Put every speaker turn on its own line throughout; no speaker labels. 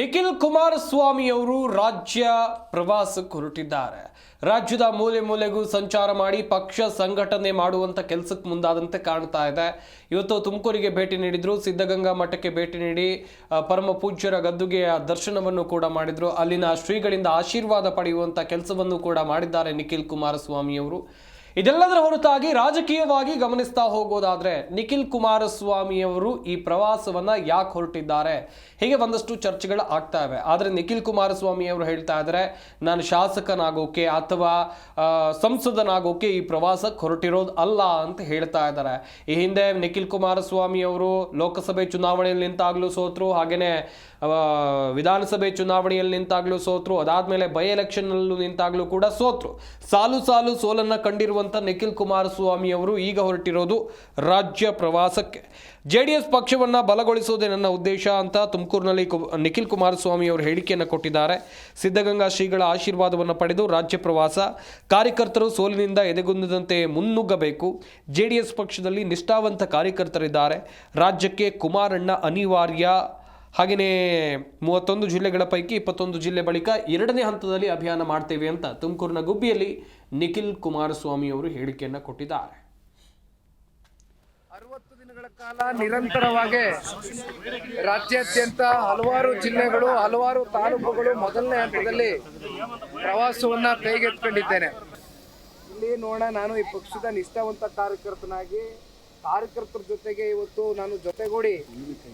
ನಿಖಿಲ್ ಕುಮಾರಸ್ವಾಮಿ ಅವರು ರಾಜ್ಯ ಪ್ರವಾಸಕ್ಕೆ ಹೊರಟಿದ್ದಾರೆ. ರಾಜ್ಯದ ಮೂಲೆ ಮೂಲೆಗೂ ಸಂಚಾರ ಮಾಡಿ ಪಕ್ಷ ಸಂಘಟನೆ ಮಾಡುವಂಥ ಕೆಲಸಕ್ಕೆ ಮುಂದಾದಂತೆ ಕಾಣ್ತಾ ಇದೆ. ಇವತ್ತು ತುಮಕೂರಿಗೆ ಭೇಟಿ ನೀಡಿದ್ರು. ಸಿದ್ಧಗಂಗಾ ಮಠಕ್ಕೆ ಭೇಟಿ ನೀಡಿ ಪರಮ ಪೂಜ್ಯರ ಗದ್ದುಗೆಯ ದರ್ಶನವನ್ನು ಕೂಡ ಮಾಡಿದ್ರು. ಅಲ್ಲಿನ ಶ್ರೀಗಳಿಂದ ಆಶೀರ್ವಾದ ಪಡೆಯುವಂಥ ಕೆಲಸವನ್ನು ಕೂಡ ಮಾಡಿದ್ದಾರೆ ನಿಖಿಲ್ ಕುಮಾರಸ್ವಾಮಿ ಅವರು ಇದೆಲ್ಲದರ ಹೊರತಾಗಿ ರಾಜಕೀಯವಾಗಿ ಗಮನಿಸ್ತಾ ಹೋಗೋದಾದ್ರೆ ನಿಖಿಲ್ ಕುಮಾರಸ್ವಾಮಿಯವರು ಈ ಪ್ರವಾಸವನ್ನ ಯಾಕೆ ಹೊರಟಿದ್ದಾರೆ? ಹೀಗೆ ಒಂದಷ್ಟು ಚರ್ಚೆಗಳು ಆಗ್ತಾ ಇವೆ. ಆದರೆ ನಿಖಿಲ್ ಕುಮಾರಸ್ವಾಮಿಯವರು ಹೇಳ್ತಾ ಇದ್ದಾರೆ ನಾನು ಶಾಸಕನಾಗೋಕೆ ಅಥವಾ ಸಂಸದನಾಗೋಕೆ ಈ ಪ್ರವಾಸಕ್ಕೆ ಹೊರಟಿರೋದು ಅಲ್ಲ ಅಂತ ಹೇಳ್ತಾ ಇದ್ದಾರೆ ಈ ಹಿಂದೆ ನಿಖಿಲ್ ಕುಮಾರಸ್ವಾಮಿಯವರು ಲೋಕಸಭೆ ಚುನಾವಣೆಯಲ್ಲಿ ನಿಂತಾಗ್ಲೂ ಸೋತರು, ಹಾಗೇನೆ ವಿಧಾನಸಭೆ ಚುನಾವಣೆಯಲ್ಲಿ ನಿಂತಾಗ್ಲೂ ಸೋತರು, ಅದಾದ್ಮೇಲೆ ಬೈ ಎಲೆಕ್ಷನ್ನಲ್ಲೂ ನಿಂತಾಗ್ಲೂ ಕೂಡ ಸೋತರು. ಸಾಲು ಸಾಲು ಸೋಲನ್ನ ಕಂಡಿರುವಂತ ನಿಖಿಲ್ ಕುಮಾರಸ್ವಾಮಿ ಅವರು ಈಗ ಹೊರಟಿರೋದು ರಾಜ್ಯ ಪ್ರವಾಸಕ್ಕೆ. ಜೆ ಡಿ ಎಸ್ ಪಕ್ಷವನ್ನು ಬಲಗೊಳಿಸೋದೇ ನನ್ನ ಉದ್ದೇಶ ಅಂತ ತುಮಕೂರಿನಲ್ಲಿ ನಿಖಿಲ್ ಕುಮಾರಸ್ವಾಮಿ ಅವರು ಹೇಳಿಕೆಯನ್ನು ಕೊಟ್ಟಿದ್ದಾರೆ. ಸಿದ್ಧಗಂಗಾ ಶ್ರೀಗಳ ಆಶೀರ್ವಾದವನ್ನು ಪಡೆದು ರಾಜ್ಯ ಪ್ರವಾಸ. ಕಾರ್ಯಕರ್ತರು ಸೋಲಿನಿಂದ ಎದೆಗುಂದದಂತೆ ಮುನ್ನುಗ್ಗಬೇಕು. ಜೆ ಡಿ ಎಸ್ ಪಕ್ಷದಲ್ಲಿ ನಿಷ್ಠಾವಂತ ಕಾರ್ಯಕರ್ತರಿದ್ದಾರೆ. ರಾಜ್ಯಕ್ಕೆ ಕುಮಾರಣ್ಣ ಅನಿವಾರ್ಯ. ಹಾಗೆಯೇ ಮೂವತ್ತೊಂದು ಜಿಲ್ಲೆಗಳ ಪೈಕಿ ಇಪ್ಪತ್ತೊಂದು ಜಿಲ್ಲೆ ಬಳಿಕ ಎರಡನೇ ಹಂತದಲ್ಲಿ ಅಭಿಯಾನ ಮಾಡ್ತೇವೆ ಅಂತ ತುಮಕೂರಿನ ಗುಬ್ಬಿಯಲ್ಲಿ ನಿಖಿಲ್ ಕುಮಾರಸ್ವಾಮಿ ಅವರು ಹೇಳಿಕೆಯನ್ನು ಕೊಟ್ಟಿದ್ದಾರೆ.
ಅರವತ್ತು ದಿನಗಳ ಕಾಲ ನಿರಂತರವಾಗಿ ರಾಜ್ಯಾದ್ಯಂತ ಹಲವಾರು ಜಿಲ್ಲೆಗಳು, ಹಲವಾರು ತಾಲೂಕುಗಳು ಮೊದಲನೇ ಹಂತದಲ್ಲಿ ಪ್ರವಾಸವನ್ನ ಕೈಗೆತ್ಕೊಂಡಿದ್ದೇನೆ ಇಲ್ಲಿ ನೋಡೋಣ, ನಾನು ಈ ಪಕ್ಷದ ನಿಷ್ಠಾವಂತ ಕಾರ್ಯಕರ್ತನಾಗಿ ಕಾರ್ಯಕರ್ತರ ಜೊತೆಗೆ ಇವತ್ತು ನಾನು ಜೊತೆಗೂಡಿ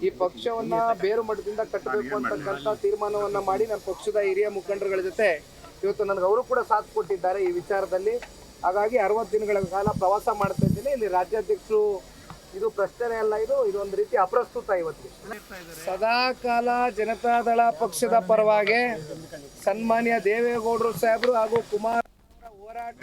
ಈ ಪಕ್ಷವನ್ನ ಬೇರು ಮಠದಿಂದ ಕಟ್ಟಬೇಕು ಅಂತಕ್ಕಂಥ ತೀರ್ಮಾನವನ್ನ ಮಾಡಿ ನನ್ನ ಪಕ್ಷದ ಹಿರಿಯ ಮುಖಂಡರುಗಳ ಜೊತೆ ಇವತ್ತು ನನಗೆ ಅವರು ಕೂಡ ಸಾಥ್ ಕೊಟ್ಟಿದ್ದಾರೆ ಈ ವಿಚಾರದಲ್ಲಿ. ಹಾಗಾಗಿ ಅರವತ್ತು ದಿನಗಳ ಕಾಲ ಪ್ರವಾಸ ಮಾಡ್ತಾ ಇದ್ದೀನಿ. ಇಲ್ಲಿ ರಾಜ್ಯಾಧ್ಯಕ್ಷರು, ಇದು ಪ್ರಶ್ನೆ ಅಲ್ಲ, ಇದು ಇದು ಒಂದು ರೀತಿ ಅಪ್ರಸ್ತುತ ಇವತ್ತು. ಸದಾ ಕಾಲ ಜನತಾದಳ ಪಕ್ಷದ ಪರವಾಗಿ ಸನ್ಮಾನ್ಯ ದೇವೇಗೌಡರು ಸಾಹೇಬರು ಹಾಗೂ ಕುಮಾರ್ ಹೋರಾಟ